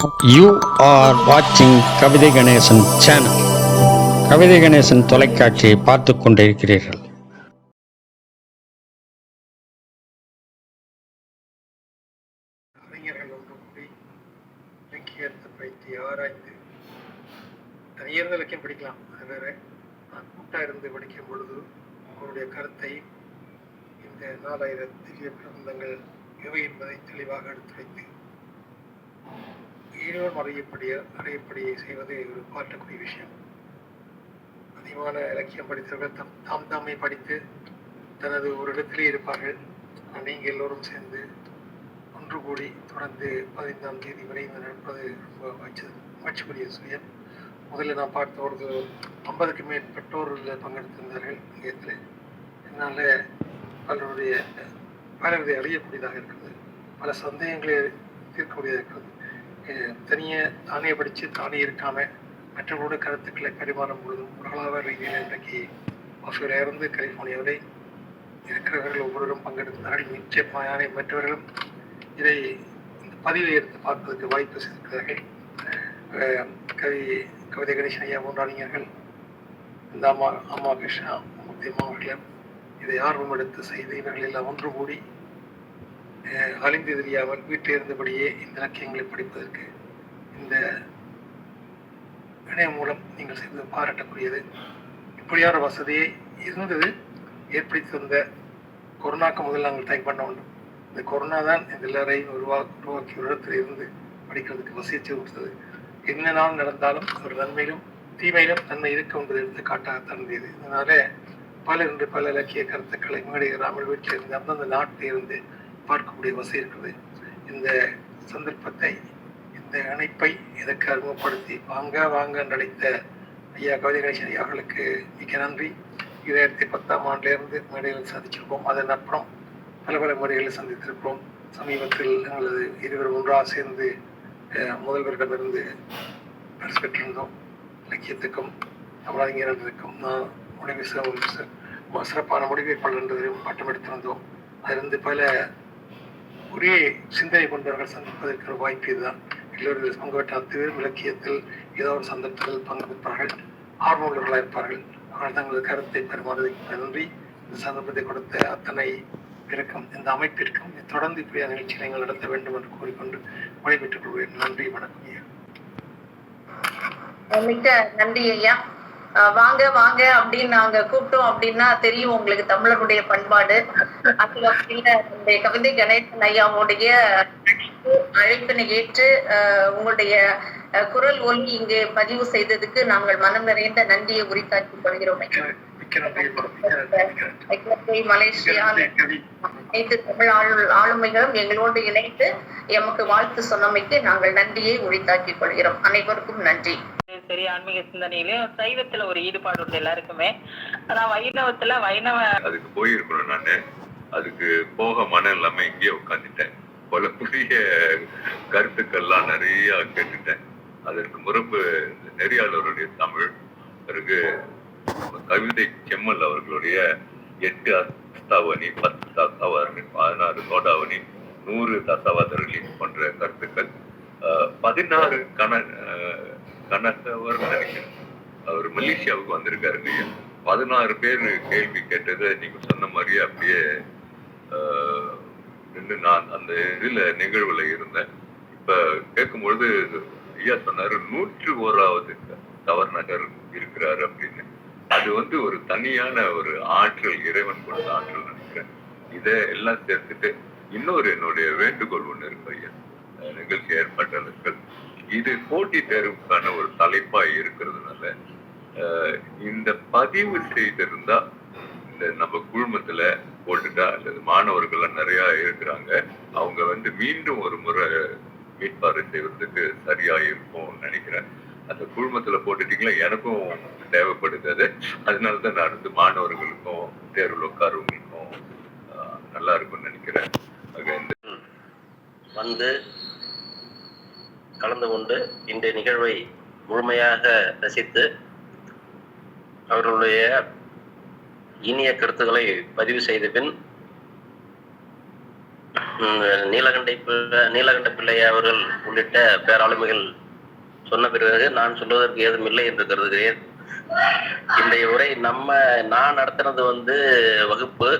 You are வாட்சிங் கவிதை Ganesan channel கவிதை கணேசன் தொலைக்காட்சியை பார்த்து கொண்டிருக்கிறீர்கள். அறிஞர்கள் ஒன்று கூடி இலக்கியத்தை பற்றி ஆராய்ந்து தனியர் இலக்கியம் படிக்கலாம். அது வேற. நான் இருந்து படிக்கும் பொழுது அவருடைய கருத்தை இந்த நாலாயிரம் திவ்ய பிரபந்தங்கள் எவை என்பதை தெளிவாக எடுத்துரைத்து ஈரோடு அறியப்படிய அறியப்படியை செய்வது ஒரு பாட்டுக்குரிய விஷயம். அதிகமான இலக்கியம் படித்தவர்கள் தம் தாம் தாமே படித்து தனது ஒரு இடத்திலே இருப்பார்கள். நீங்கள் எல்லோரும் சேர்ந்து ஒன்று கூடி தொடர்ந்து பதினைந்தாம் தேதி வரை இந்த நடப்பது ரொம்ப மகிழ்ச்சிக்குரிய சுயம். முதல்ல நான் பார்த்த ஒரு ஐம்பதுக்கு மேற்பட்டோர் பங்கெடுத்திருந்தார்கள். நிலையத்தில் என்னால் பலருடைய பலரதை அறியக்கூடியதாக இருக்கிறது. பல சந்தேகங்களை தீர்க்கக்கூடியதாக இருக்கிறது. தனியே தானே படித்து தானே இருக்காம மற்றவர்களோட கருத்துக்களை பரிமாறும் பொழுதும் உலகளாவ ரீதியில் இன்றைக்கு ஆஸ்திரேலியா இருந்து கலிஃபோர்னியா வரை இருக்கிறவர்கள் ஒவ்வொருவரும் பங்கெடுத்தார்கள் நிச்சயமாக மற்றவர்களும் இதை இந்த பதிவை எடுத்து பார்ப்பதற்கு வாய்ப்பு செய்திருக்கிறார்கள் கவி கவிதை கணேசன் ஐயா போன்ற இந்த அம்மா அம்மா கிருஷ்ணா மூர்த்தி அம்மா அவர்களும் இதை ஆர்வம் எடுத்து செய்து இவர்கள் எல்லாம் ஒன்று கூடி அழிந்து தெரியாமல் வீட்டில் இருந்தபடியே இந்த இலக்கியங்களை படிப்பதற்கு இந்த இணையம் மூலம் நீங்கள் செய்தது பாராட்டக்கூடியது. இப்படியான வசதியை இருந்தது ஏற்படுத்தி தந்த கொரோனாக்கு முதல் நாங்கள் டைம் பண்ண வேண்டும். இந்த கொரோனா தான் இந்த எல்லாரையும் உருவா உருவாக்கி ஒரு இடத்துல இருந்து படிக்கிறதுக்கு வசிச்சு கொடுத்தது. என்ன நாள் நடந்தாலும் ஒரு நன்மையிலும் தீமையிலும் நன்மை இருக்க என்பது எடுத்து காட்டாக தந்தது இதனால பல இன்று பல இலக்கிய கருத்துக்களை மேடைகிறாமல் வீட்டில் இருந்து அந்தந்த நாட்டில் இருந்து பார்க்கக்கூடிய வசதி இருக்குது இந்த சந்தர்ப்பத்தை இந்த இணைப்பை இதற்கு அறிமுகப்படுத்தி வாங்க வாங்க என்றழைத்த ஐயா கவிதை கணேசன் ஐயா அவர்களுக்கு மிக்க நன்றி. இரண்டாயிரத்தி பத்தாம் ஆண்டிலிருந்து மேடைகளில் சந்திச்சிருக்கோம் அதன் அப்புறம் பல பல முறைகளில் சந்தித்திருக்கிறோம் சமீபத்தில் எங்களது இருவரும் ஒன்றாக சேர்ந்து முதல்வர்களிடமிருந்து முதல்வரிடமிருந்து பரிசு பெற்றிருந்தோம். இலக்கியத்துக்கும் தமிழறிஞர்களுக்கும் நான் முடிவு சிற- சிற- சிறப்பான முடிவேற்பாளர் என்றதிலும் பட்டம் எடுத்திருந்தோம். அதிலிருந்து பல ஒரே சிந்தனை கொண்டவர்கள் சந்திப்பதற்கு ஒரு வாய்ப்பு இதுதான். எல்லோரும் பங்கு பெற்ற இலக்கியத்தில் ஏதோ ஒரு சந்தர்ப்பத்தில் பங்கு பெற்பார்கள் இருப்பார்கள். அவர்கள் தங்களது கருத்தை பரிமாறுவதற்கு நன்றி. இந்த சந்தர்ப்பத்தை கொடுத்த அத்தனை பேருக்கும் இந்த அமைப்பிற்கும் தொடர்ந்து இப்படியான நிகழ்ச்சியை நீங்கள் நடத்த வேண்டும் என்று கூறிக்கொண்டு விடைபெற்றுக் கொள்வேன் நன்றி வணக்கம் ஐயா. மிக்க நன்றி ஐயா. வாங்க வாங்க அப்படின்னு நாங்க கூப்பிட்டோம் அப்படின்னா தெரியும் உங்களுக்கு தமிழருடைய பண்பாடு. அது வகையில கவிதை கணேசன் ஐயாவுடைய அழைப்பினை ஏற்று உங்களுடைய குரல் ஒலி இங்கே பதிவு செய்ததுக்கு நாங்கள் மனம் நிறைந்த நன்றியை உரித்தாக்கிக் கொள்கிறோம். மலேசியா. அனைத்து தமிழ் ஆளு- ஆளுமைகளும் எங்களோடு இணைத்து எமக்கு வாழ்த்து சொன்னமைக்கு நாங்கள் நன்றியை உரித்தாக்கிக் கொள்கிறோம். அனைவருக்கும் நன்றி. சரி ஆன்மீக சிந்தனையிலயும் சைவத்துல ஒரு ஈடுபாடு உண்டு எல்லாருக்குமே. ஆனா வைணவத்துல வைணவ அதுக்கு போயிருக்கணும் நானு. அதுக்கு போக மனம் இல்லாம இங்கேயே உட்காந்துட்டேன் பல புதிய கருத்துக்கள்லாம் நிறைய கேட்டுட்டேன். அதற்கு முறப்பு நெறியாளருடைய தமிழ் பிறகு கவிதை செம்மல் அவர்களுடைய எட்டு அஸ்தாவணி பத்து தசாவரணி பதினாறு சோடாவணி நூறு தசாவதரணி போன்ற கருத்துக்கள் பதினாறு கண அஹ், நினைக்கிறேன் அவர் மலேசியாவுக்கு வந்திருக்காரு இல்லையா? பதினாறு பேர் கேள்வி கேட்டதை நீங்க சொன்ன மாதிரியே அப்படியே நின்று நான் அந்த இதுல நிகழ்வுல இருந்தேன். இப்ப கேட்கும்பொழுது ஐயா சொன்னாரு நூற்று ஓராவது தவறு நகர் இருக்கிறாரு அப்படின்னு. அது வந்து ஒரு தனியான ஒரு ஆற்றல் இறைவன் கொடுத்த ஆற்றல் நினைக்கிறேன். இதை எல்லாம் சேர்த்துட்டு இன்னொரு என்னுடைய வேண்டுகோள் ஒண்ணு இருக்கு ஐயா. நிகழ்ச்சி ஏற்பாட்டாளர்கள் இது போட்டி தேர்வுக்கான ஒரு தலைப்பா இருக்கிறதுனால இந்த பதிவு செய்திருந்தா இந்த நம்ம குழுமத்துல போட்டுட்டா அல்லது மாணவர்கள்லாம் நிறைய இருக்கிறாங்க அவங்க வந்து மீண்டும் ஒரு முறை மீட்பாறை செய்வதற்கு சரியா இருக்கும் நினைக்கிறேன். அந்த குழுமத்துல போட்டுட்டீங்களா? எனக்கும் தேவைப்படுது அது அதனாலதான் நான் வந்து மாணவர்களுக்கும் தேர்வில் உட்காரவங்களுக்கும் நல்லா இருக்கும்னு நினைக்கிறேன். வந்து கலந்து கொண்டு இன்றைய நிகழ்வை முழுமையாக ரசித்து அவர்களுடைய இனிய கருத்துக்களை பதிவு செய்த பின் நீலகண்டை பிள்ளை நீலகண்ட பிள்ளை அவர்கள் உள்ளிட்ட பேராளுமைகள் சொன்ன பிறகு நான் சொல்வதற்கு ஏதும் இல்லை என்று கருதுகிறேன். இந்த உரை நம்ம நான் நடத்துனது வந்து வகுப்பு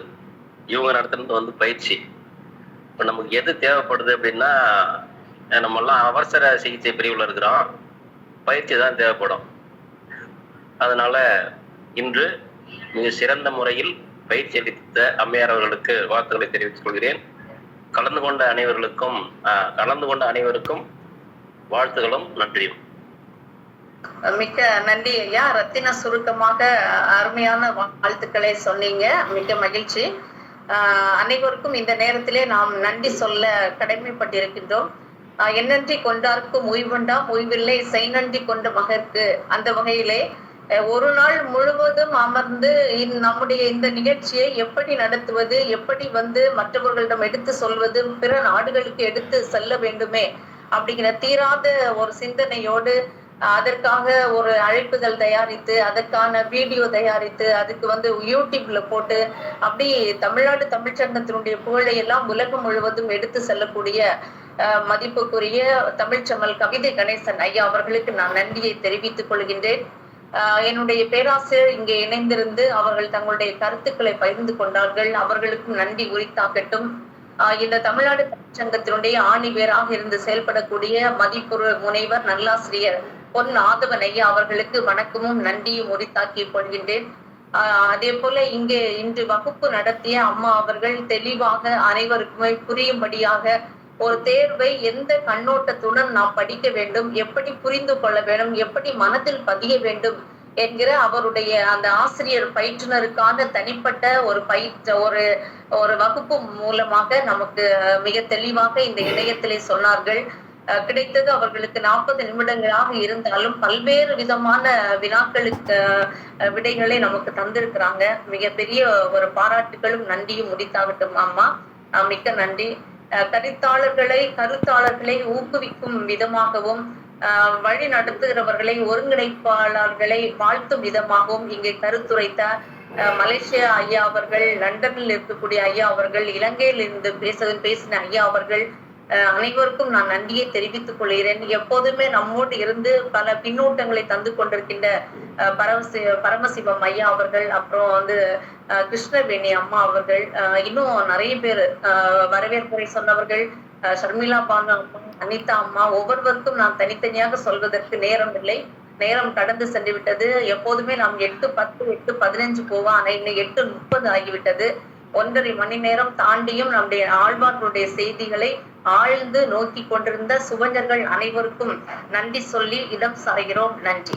இவங்க நடத்துனது வந்து பயிற்சி. இப்போ நமக்கு எது தேவைப்படுது அப்படின்னா நம்ம எல்லாம் அவசர சிகிச்சை பிரிவில் இருக்கிறோம். பயிற்சி தான் தேவைப்படும். அதனால இன்று மிக சிறந்த முறையில் பயிற்சி அளித்த அம்மையார் அவர்களுக்கு வாழ்த்துக்களை தெரிவித்துக் கொள்கிறேன். கலந்து கொண்ட அனைவர்களுக்கும் கலந்து கொண்ட அனைவருக்கும் வாழ்த்துகளும் நன்றியும். மிக்க நன்றி ஐயா. ரத்தின சுருக்கமாக அருமையான வாழ்த்துக்களை சொன்னீங்க. மிக்க மகிழ்ச்சி. அனைவருக்கும் இந்த நேரத்திலே நாம் நன்றி சொல்ல கடமைப்பட்டிருக்கின்றோம். எண்ணன்றி கொண்டார்க்கும் ஓய்வுண்டாம் ஓய்வில்லை. செய் நன்றி கொண்ட மகற்கு. அந்த வகையிலே ஒரு நாள் முழுவதும் அமர்ந்து நம்முடைய இந்த நிகழ்ச்சியை எப்படி நடத்துவது எப்படி வந்து மற்றவர்களிடம் எடுத்து சொல்வது பிற நாடுகளுக்கு எடுத்து செல்ல வேண்டுமே அப்படிங்கிற தீராத ஒரு சிந்தனையோடு அதற்காக ஒரு அழைப்புதல் தயாரித்து அதற்கான வீடியோ தயாரித்து அதுக்கு வந்து யூடியூப்ல போட்டு அப்படி தமிழ்நாடு தமிழ்ச்சங்கத்தினுடைய புகழை எல்லாம் உலகம் முழுவதும் எடுத்து செல்லக்கூடிய மதிப்புக்குரிய தமிழ்ச்சமல் கவிதை கணேசன் ஐயா அவர்களுக்கு நான் நன்றியை தெரிவித்துக் கொள்கின்றேன். என்னுடைய பேராசிரியர் இங்கே இணைந்திருந்து அவர்கள் தங்களுடைய கருத்துக்களை பகிர்ந்து கொண்டார்கள். அவர்களுக்கும் நன்றி உரித்தாக்கட்டும். இந்த தமிழ்நாடு சங்கத்தினுடைய ஆணி இருந்து செயல்படக்கூடிய மதிப்புறு முனைவர் நல்லாசிரியர் பொன் ஆதவன் ஐயா அவர்களுக்கு வணக்கமும் நன்றியும் உரித்தாக்கி கொள்கின்றேன். ஆஹ் அதே போல இங்கே இன்று வகுப்பு நடத்திய அம்மா அவர்கள் தெளிவாக அனைவருக்குமே புரியும்படியாக ஒரு தேர்வை எந்த கண்ணோட்டத்துடன் நாம் படிக்க வேண்டும்? எப்படி புரிந்து கொள்ள வேண்டும்? எப்படி மனதில் பதிய வேண்டும்? என்கிற அவருடைய அந்த ஆசிரியர் பயிற்றுனருக்கான தனிப்பட்ட ஒரு பயிற்ற ஒரு ஒரு வகுப்பு மூலமாக நமக்கு மிக தெளிவாக இந்த இணையத்திலே சொன்னார்கள். அஹ் கிடைத்தது அவர்களுக்கு நாற்பது நிமிடங்களாக இருந்தாலும் பல்வேறு விதமான வினாக்களுக்கு விடைகளை நமக்கு தந்திருக்கிறாங்க. மிகப்பெரிய ஒரு பாராட்டுகளும் நன்றியும் முடித்தாகட்டும் அம்மா. மிக்க நன்றி. அஹ், கருத்தாளர்களை கருத்தாளர்களை ஊக்குவிக்கும் விதமாகவும் ஆஹ் வழி நடத்துகிறவர்களை ஒருங்கிணைப்பாளர்களை வாழ்த்தும் விதமாகவும் இங்கே கருத்துரைத்த ஆஹ் மலேசியா ஐயா அவர்கள் லண்டனில் இருக்கக்கூடிய ஐயா அவர்கள் இலங்கையில் இருந்து பேச பேசின ஐயா அவர்கள் அனைவருக்கும் நான் நன்றியை தெரிவித்துக் கொள்கிறேன். எப்போதுமே நம்மோடு இருந்து பல பின்னூட்டங்களை தந்து கொண்டிருக்கின்ற பரமசி பரமசிவம் ஐயா அவர்கள் அப்புறம் வந்து கிருஷ்ணவேணி அம்மா அவர்கள் இன்னும் நிறைய பேர் வரவேற்புரை சொன்னவர்கள் ஷர்மிளா பானு அம்மா அனிதா அம்மா ஒவ்வொருவருக்கும் நான் தனித்தனியாக சொல்வதற்கு நேரம் இல்லை. நேரம் கடந்து சென்று விட்டது. எப்போதுமே நாம் எட்டு பத்து எட்டு பதினஞ்சு போவோம் ஆனா இன்னும் எட்டு முப்பது ஆகிவிட்டது. ஒன்றரை மணி நேரம் தாண்டியும் நம்முடைய ஆழ்வார்களுடைய செய்திகளை ஆழ்ந்து நோக்கி கொண்டிருந்த சுவஞ்சர்கள் அனைவருக்கும் நன்றி சொல்லி இடம் சாய்கிறோம் நன்றி.